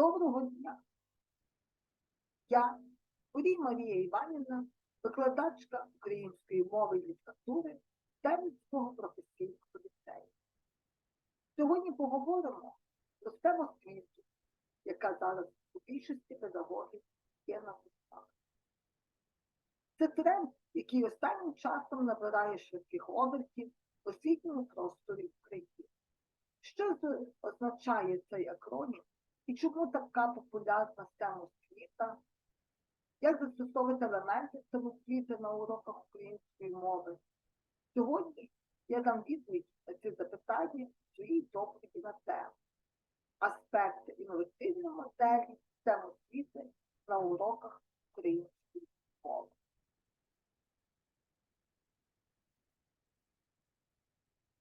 Доброго дня. Я Урій Марія Іванівна, викладачка української мови і літератури Тернівського професійного ліцею. Сьогодні поговоримо про тему освіту, яка зараз у більшості педагогів є на вустах. Це тренд, який останнім часом набирає швидких обертів в освітньому просторі України. Що означає цей акронім і чому така популярна тема освіта? Як застосовувати елементи самосвіти на уроках української мови? Сьогодні я дам відповідь на ці запитання в своїй доповіді на тему аспекти інноваційної моделі самосвіти на уроках української мови.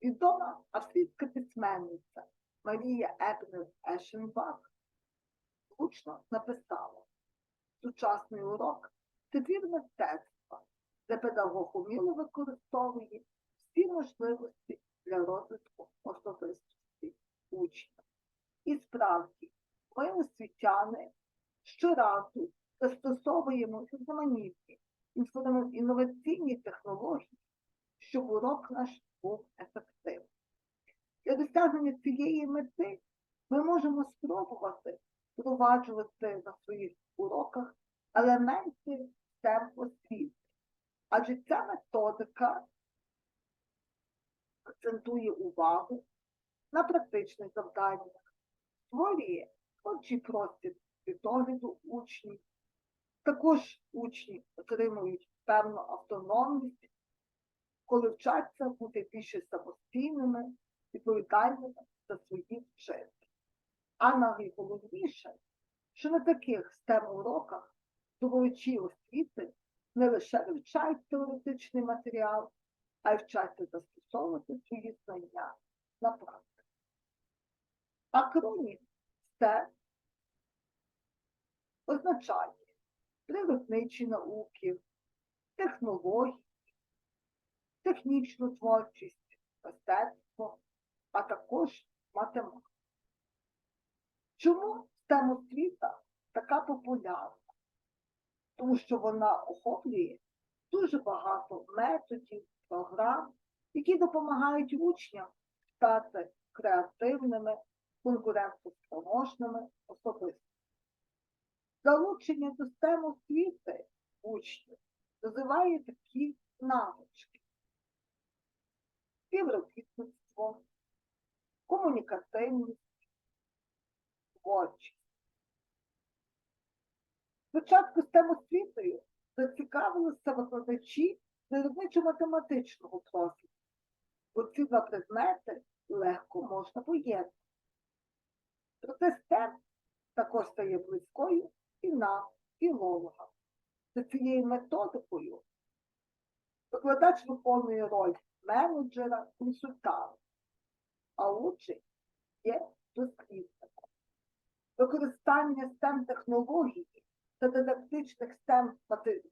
Відома австрійська письменниця Марія Ебнер Ешенбах влучно написала сучасний урок це твір мистецтва, де педагог уміло використовує всі можливості для розвитку особистості учня. І справді, ми освітяни щоразу застосовуємо різноманітні інноваційні технології, щоб урок наш був ефективним. Для досягнення цієї мети ми можемо спробувати впроваджувати на своїх уроках тем освіти. Адже ця методика акцентує увагу на практичних завданнях, створює творчий простір світогляду учнів. Також учні отримують певну автономність, коли вчаться бути більше самостійними, відповідальними за свої вчинки. А найголовніше, що на таких STEM уроках здобувачі освіти не лише вивчають теоретичний матеріал, а й вчаться застосовувати свої знання на практиці. Акронім це означає природничі науки, технології, технічну творчість, мистецтво, а також математику. Чому тема освіта така популярна? Тому що вона охоплює дуже багато методів, програм, які допомагають учням стати креативними, конкурентоспроможними особистостями. Залучення до STEM освіти учнів розвиває такі навички. Співробітництво, комунікативність, творчість. Спочатку з тем освітою зацікавилися викладачі природничо-математичного профілю, бо ці два предмети легко можна поєднати. Проте STEM також стає близькою і нам, філологам. За цією методикою викладач виконує роль менеджера, консультанта, а учень є дослідником. Використання STEM технології та дидактичних STEM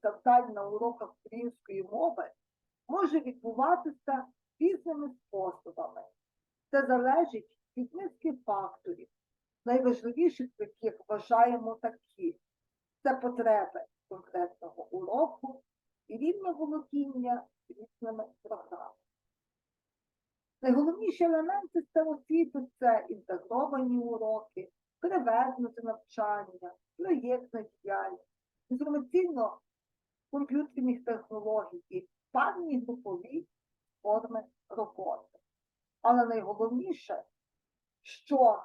завдань на уроках української мови може відбуватися різними способами. Це залежить від низки факторів, найважливіших яких вважаємо такі. Це потреби конкретного уроку і рівня володіння різними програмами. Найголовніші елементи самосвіту це інтегровані уроки, перевернуте навчання, проєктна діяльність, інформаційно-комп'ютерні технології, певні групові форми роботи. Але найголовніше, що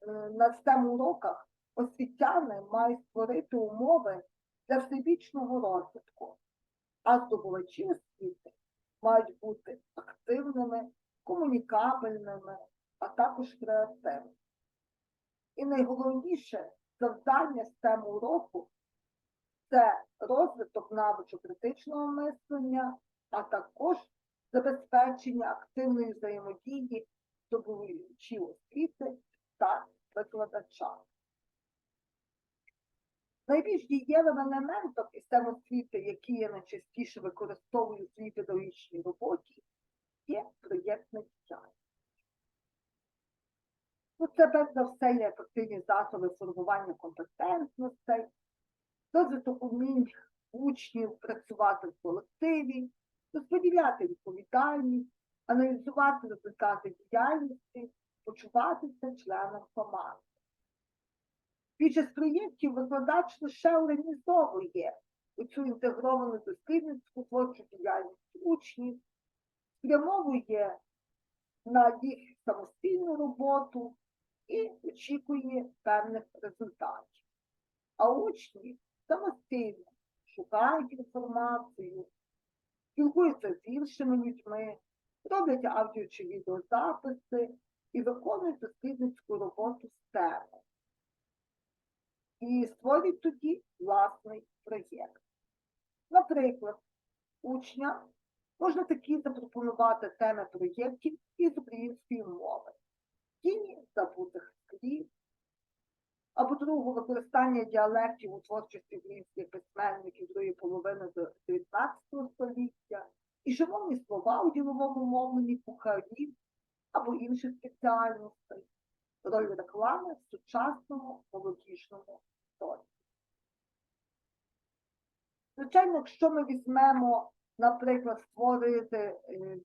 е, на STEM уроках освітяни мають створити умови для всебічного розвитку, а здобувачі освіти мають бути активними, комунікабельними, а також креативними. І найголовніше завдання STEM уроку це розвиток навичок критичного мислення, а також забезпечення активної взаємодії здобувачів освіти та викладача. Найбільш дієвим елементом із освіти, які я найчастіше використовую у своїй педагогічній роботі, є проєктна діяльність. Ну, це перш за все є ефективні засоби формування компетентностей, розвиток умінь учнів працювати в колективі, розподіляти відповідальність, аналізувати результати діяльності, почуватися членом команди. Під час проєктів викладач лише організовує цю інтегровану дослідницьку творчу діяльність учнів, спрямовує на їх самостійну роботу і очікує певних результатів. А учні самостійно шукають інформацію, спілкуються з іншими людьми, роблять аудіо чи відеозаписи і виконують дослідницьку роботу з теми. І створюють тоді власний проєкт. Наприклад, учням можна такі запропонувати теми проєктів із української мови, тіні забутих слів, або другого використання діалектів у творчості українських письменників другої половини до 19 століття, і шановні слова у діловому мовленні кухарів або інших спеціальностей, роль реклами в сучасному молодіжному світі. Звичайно, якщо ми візьмемо, наприклад, створити е,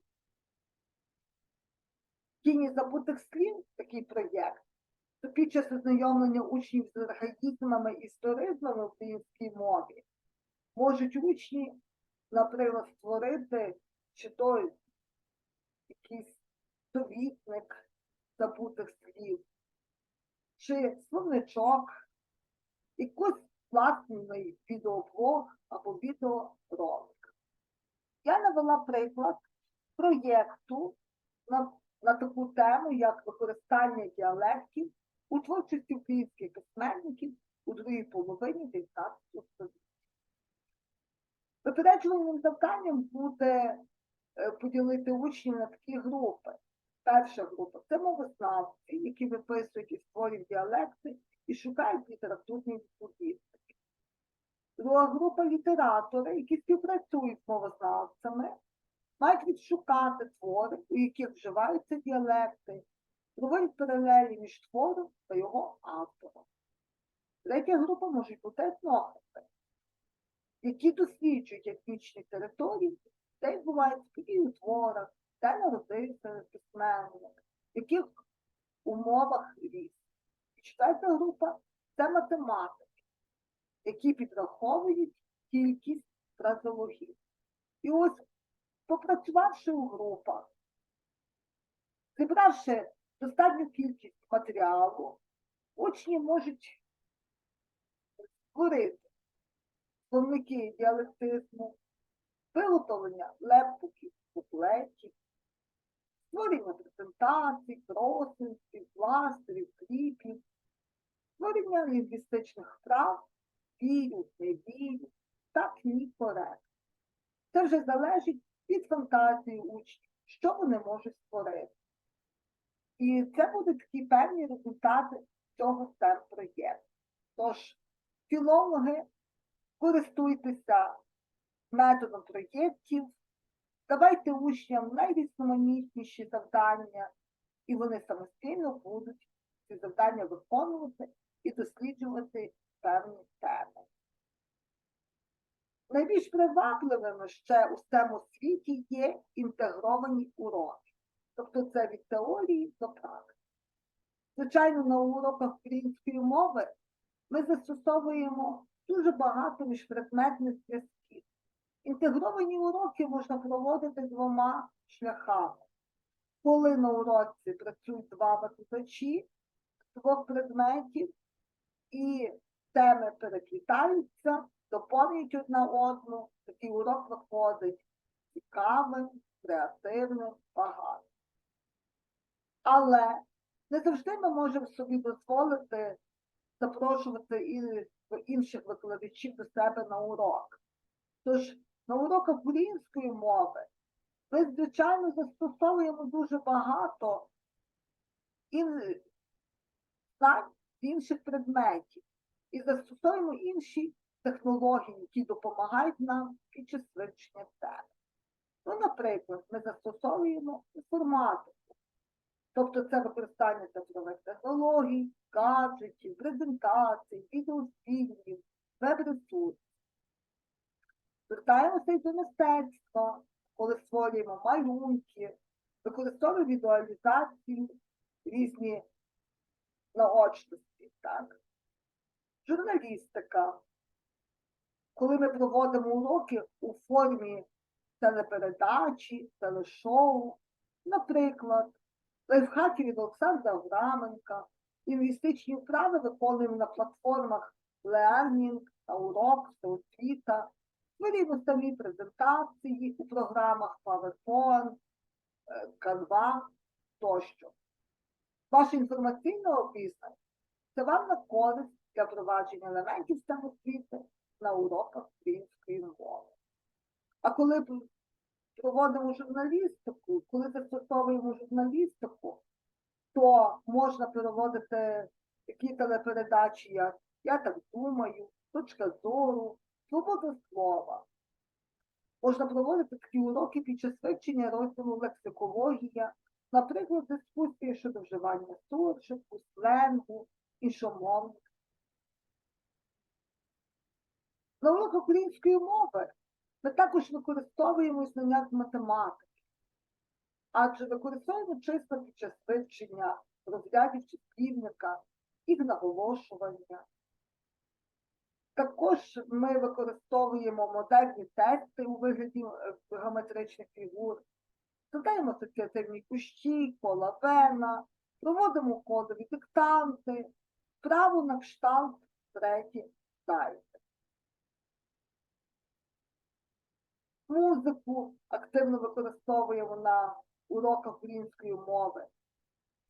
тіні забутих слів, такий проєкт, то під час ознайомлення учнів з архаїзмами і історизмами в українській мові можуть учні, наприклад, створити чи то якийсь довідник забутих слів, чи словничок, якийсь власний відеоблог або відеоролик. Я навела приклад проєкту на, на таку тему, як використання діалектів у творчості українських письменників у другій половині 19 століття. Випереджувальним завданням буде е, поділити учнів на такі групи. Перша група це мовознавці, які виписують і створюють діалекти і шукають літературні відповідники. Друга група літератори, які співпрацюють з мовознавцями, мають відшукати твори, у яких вживаються діалекти, проводять паралелі між твором та його автором. Третя група можуть бути етнографи, які досліджують етнічні території, де відбуваються події у творах, де народився письменник, в яких умовах ріс. І четверта група це математики, які підраховують кількість фразологів. І ось, попрацювавши у групах, зібравши достатню кількість матеріалу, учні можуть створити словники діалектизму, виготовлення лептиків, куплетів, створення презентацій, кросинців, пластерів, кліпів, створення лінгвістичних вправ, вірю, не вірю, так ні коректно. Це вже залежить фантазії учнів, що вони можуть створити. І це будуть такі певні результати цього stem. Тож, філологи, користуйтеся методом проєктів, давайте учням найрізноманітніші завдання, і вони самостійно будуть ці завдання виконувати і досліджувати певні теми. Найбільш привабливими ще у цьому світі є інтегровані уроки. Тобто це від теорії до практики. Звичайно, на уроках української мови ми застосовуємо дуже багато міжпредметних зв'язків. Інтегровані уроки можна проводити двома шляхами. Коли на уроці працюють два викладачі з двох предметів, і теми переплітаються, доповнюють одна одну, такий урок виходить цікавим, креативним, багатим. Але не завжди ми можемо собі дозволити запрошувати інших викладачів до себе на урок. Тож на уроках української мови ми, звичайно, застосовуємо дуже багато знань інших предметів і застосовуємо інші технології, які допомагають нам під час вивчення теми. Ну, наприклад, ми застосовуємо інформатику. Тобто це використання цифрових технологій, гаджетів, презентацій, відеофільмів, веб-ресурсів. Звертаємося й до мистецтва, коли створюємо малюнки, використовуємо візуалізацію, різні наочності, так? Журналістика, коли ми проводимо уроки у формі телепередачі, телешоу, наприклад, лайфхаки від Олександра Авраменка, лінгвістичні вправи виконуємо на платформах Learning, та Урок, Освіта, створюємо самі презентації у програмах PowerPoint, е, Canva тощо. Ваше інформаційне обізнання це вам на користь для впровадження елементів самосвіти на уроках української мови. А коли проводимо журналістику, коли застосовуємо журналістику, то можна переводити такі телепередачі, як Я так думаю, точка зору, свобода слова. Можна проводити такі уроки під час вивчення розділу лексикологія, наприклад, дискусії щодо вживання суржику, сленгу, іншомовних. На уроках української мови ми також використовуємо знання з математики, адже використовуємо чисто під час вивчення розрядів числівника, їх наголошування. Також ми використовуємо модельні тести у вигляді е, геометричних фігур, складаємо асоціативні кущі, кола вена, проводимо кодові диктанти, право на кшталт треті сайти. Музику активно використовуємо на уроках української мови.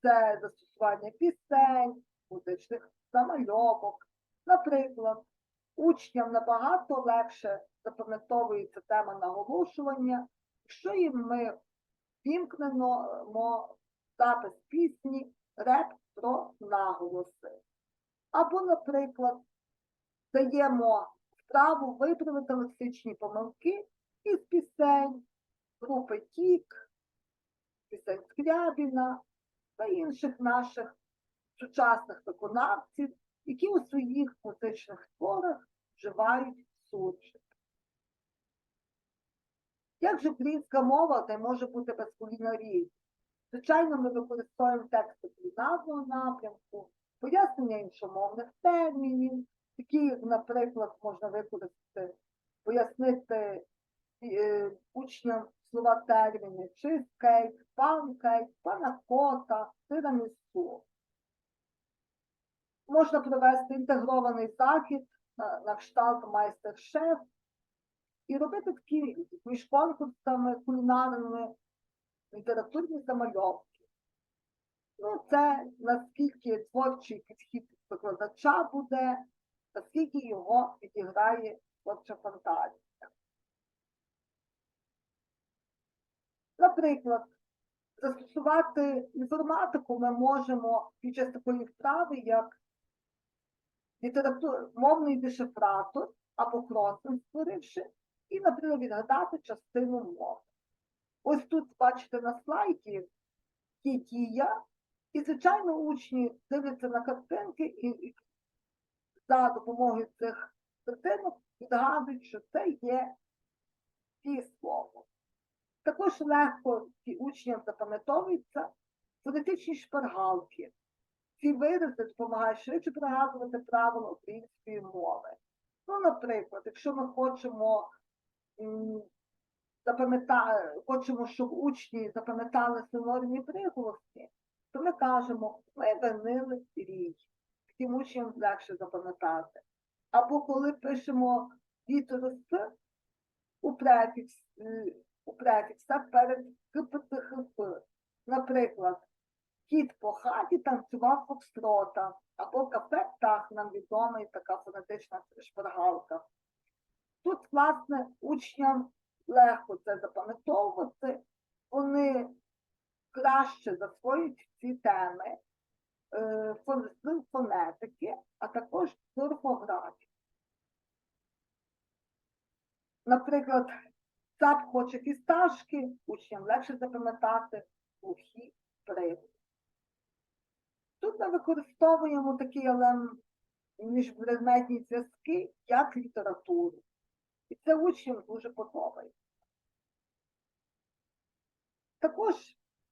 Це застосування пісень, музичних замальовок. Наприклад, учням набагато легше запам'ятовується тема наголошування, якщо їм ми вімкнемо запис пісні реп про наголоси. Або, наприклад, даємо вправу виправити лексичні помилки із пісень, групи Тік, пісень Скрябіна та інших наших сучасних виконавців, які у своїх музичних творах вживають суржик. Як же українська мова не може бути без кулінарії? Звичайно, ми використовуємо тексти кулінарного напрямку, пояснення іншомовних термінів, такі, як, наприклад, можна використати, пояснити учням слова терміни чизкейк, панкейк, панакота, тирамісу. Можна провести інтегрований захід на, кшталт майстер-шеф і робити такі між конкурсами кулінарними літературні замальовки. Ну, це наскільки творчий підхід викладача буде, наскільки його підіграє творча фантазія. Наприклад, застосувати інформатику ми можемо під час такої вправи, як літератур, мовний дешифратор або кросинг створивши, і, наприклад, відгадати частину мови. Ось тут, бачите, на слайді є дія, і, звичайно, учні дивляться на картинки і, за допомогою цих картинок відгадують, що це є. Також легко учням запам'ятовуються фонетичні шпаргалки. Ці вирази допомагають швидше пригадувати правила української мови. Ну, наприклад, якщо ми хочемо хочемо, щоб учні запам'ятали синонімні приголосні, то ми кажемо, ми винили рій. Таким учням легше запам'ятати. Або коли пишемо літеру С у префікс, у префіксах перед КПТХП. Наприклад, кіт по хаті танцював фокстрота, або кафе птах нам відомий така фонетична шпаргалка. Тут, власне, учням легко це запам'ятовувати, вони краще засвоюють ці теми е, фонетики, а також з орфографії. Наприклад, цап хоче фісташки, учням легше запам'ятати глухі приводи. ми використовуємо такі міжпредметні зв'язки, як літературу. І це учням дуже подобається. Також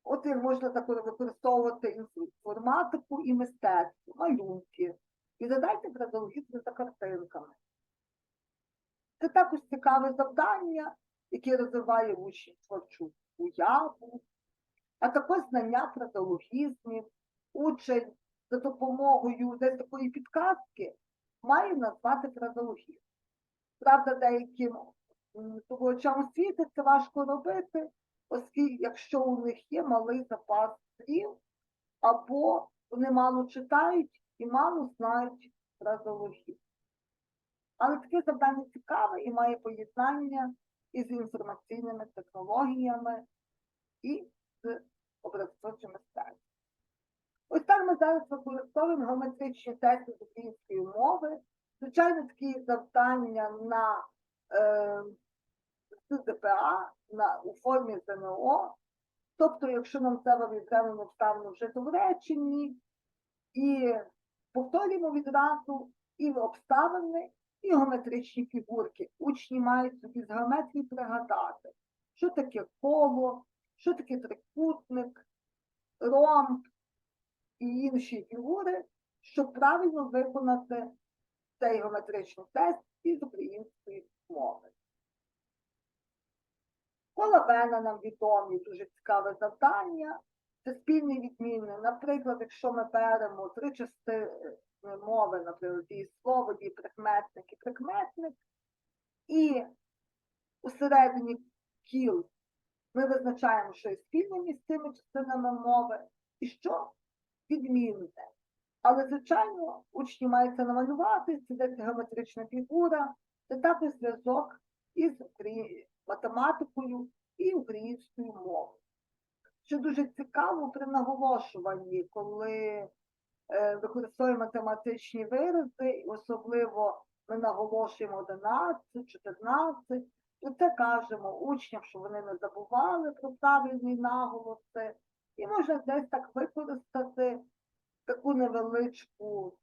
от можна також використовувати інформатику і мистецтво, малюнки. І задайте фразеологізми за картинками. Це також цікаве завдання, яке розвиває в творчу уяву, а також знання фразеологізмів. Учень за допомогою десь такої підказки має назвати фразеологізм. Правда, деяким здобувачам освіти це важко робити, оскільки якщо у них є малий запас слів, або вони мало читають і мало знають фразеологізм. Але таке завдання цікаве і має поєднання із інформаційними технологіями і з образотворчим мистецтвом. Ось так ми зараз використовуємо геометричні тести з української мови. Звичайно, такі завдання на е, ДПА на, у формі ЗНО. Тобто, якщо нам треба відремонно вставлено вжито в реченні, і повторюємо відразу і обставини, і геометричні фігурки. Учні мають собі з геометрії пригадати, що таке коло, що таке трикутник, ромб і інші фігури, щоб правильно виконати цей геометричний тест із української мови. Кола Вена нам відомі, дуже цікаве завдання. Це спільний відмінний. Наприклад, якщо ми беремо три частини мови, наприклад, дієслово, дієприкметник і прикметник, і усередині кіл ми визначаємо, що є спільне між цими частинами мови, і що відмінне. Але, звичайно, учні мають це намалювати, це десь геометрична фігура, це також зв'язок із математикою і українською мовою. Що дуже цікаво при наголошуванні, коли е, використовуємо математичні вирази, особливо ми наголошуємо 11, 14, то це кажемо учням, що вони не забували про правильні наголоси, і можна десь так використати таку невеличку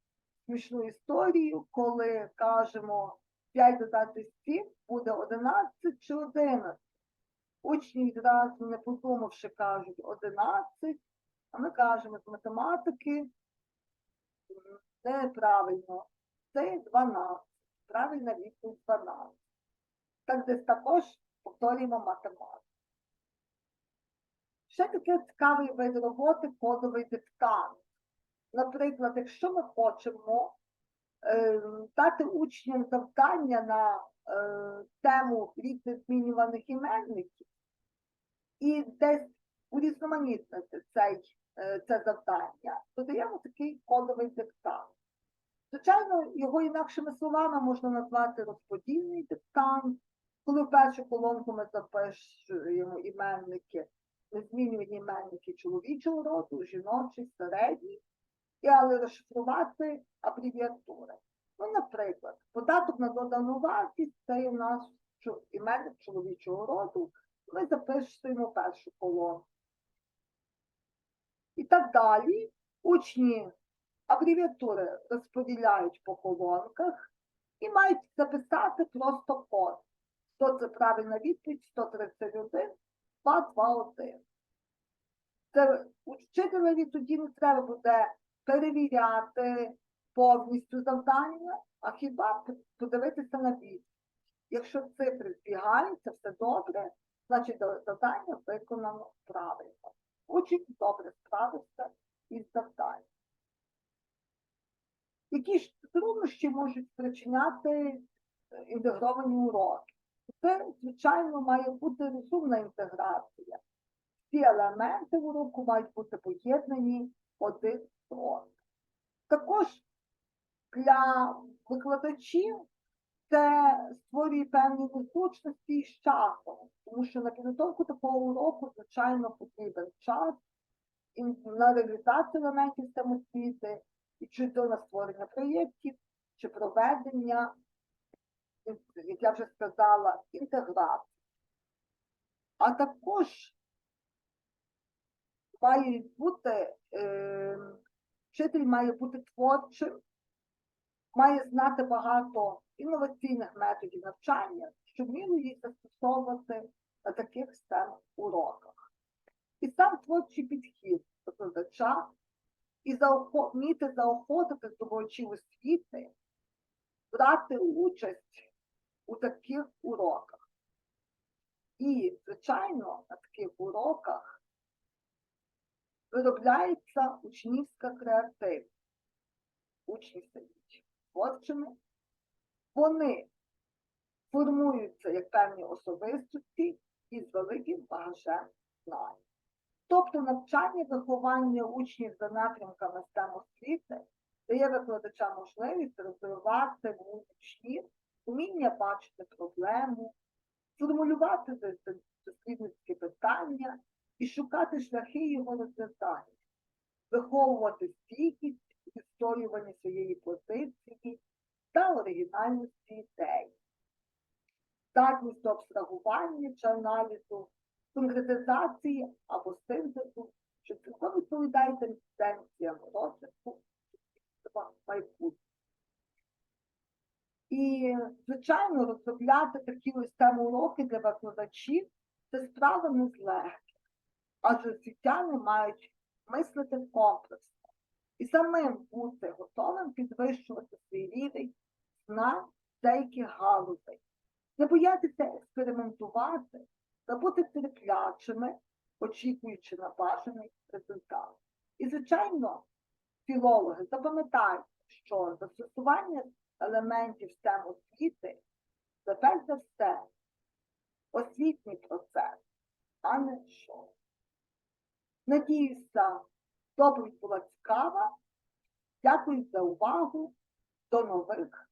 смішну історію, коли кажемо 5 додати 7 буде 11 чи 11. Учні відразу не подумавши кажуть 11, а ми кажемо з математики м, неправильно. Це 12. Правильна відповідь 12. Так десь також повторюємо математику. Ще таке цікавий вид роботи кодовий диктант. Наприклад, якщо ми хочемо е, дати учням завдання на е, тему різних змінюваних іменників і десь урізноманітнити цей, е, це завдання, то даємо такий кодовий диктант. Звичайно, його інакшими словами можна назвати розподільний диктант, коли в першу колонку ми запишуємо іменники, незмінювані іменники чоловічого роду, жіночий, середній, але розшифрувати абревіатури. Ну, наприклад, податок на додану вартість це у нас іменник чоловічого роду. Ми запишемо першу колонку. І так далі. Учні абревіатури розподіляють по колонках і мають записати просто код. 100 це правильна відповідь, 131, 221. Це учителеві тоді не треба буде перевіряти повністю завдання, а хіба подивитися на відповідь. Якщо цифри збігаються, все добре, значить за- завдання виконано правильно. Учень добре справився із завданням. Які ж труднощі можуть спричиняти е, інтегровані уроки? Це, звичайно, має бути розумна інтеграція. Всі елементи уроку мають бути поєднані один з. Також для викладачів це створює певні незручності з часом, тому що на підготовку такого уроку, звичайно, потрібен час і на реалізацію елементів самосвіти, і чи то на створення проєктів, чи проведення, як я вже сказала, інтеграції. А також мають бути е, Вчитель має бути творчим, має знати багато інноваційних методів навчання, щоб вмів їх застосовувати на таких STEM уроках. І сам творчий підхід викладача і вміти заохотити здобувачів освіти, брати участь у таких уроках. І, звичайно, на таких уроках виробляється учнівська креативність. Учні стають творчими, вони формуються як певні особистості із великим багажем знань. Тобто навчання виховання учнів за напрямками STEM освіти дає викладачам можливість розвивати в учнів вміння бачити проблему, формулювати дос- дослідницькі питання і шукати шляхи його розв'язання, виховувати стійкість, відстоювання своєї позиції та оригінальності ідей, здатність до абстрагування чи аналізу, конкретизації або синтезу, що цілком відповідає тенденціям розвитку майбутнього. І, звичайно, розробляти такі ось теми уроки для викладачів це справа не з легких, адже освітяни мають мислити комплексно і самим бути готовим підвищувати свій рівень знань деяких галузей, не боятися експериментувати та бути терплячими, очікуючи на бажаний результат. І, звичайно, філологи запам'ятайте, що застосування елементів STEM освіти це перш за все освітній процес, а не шоу. Надіюся, доповідь була цікава. Дякую за увагу. До нових.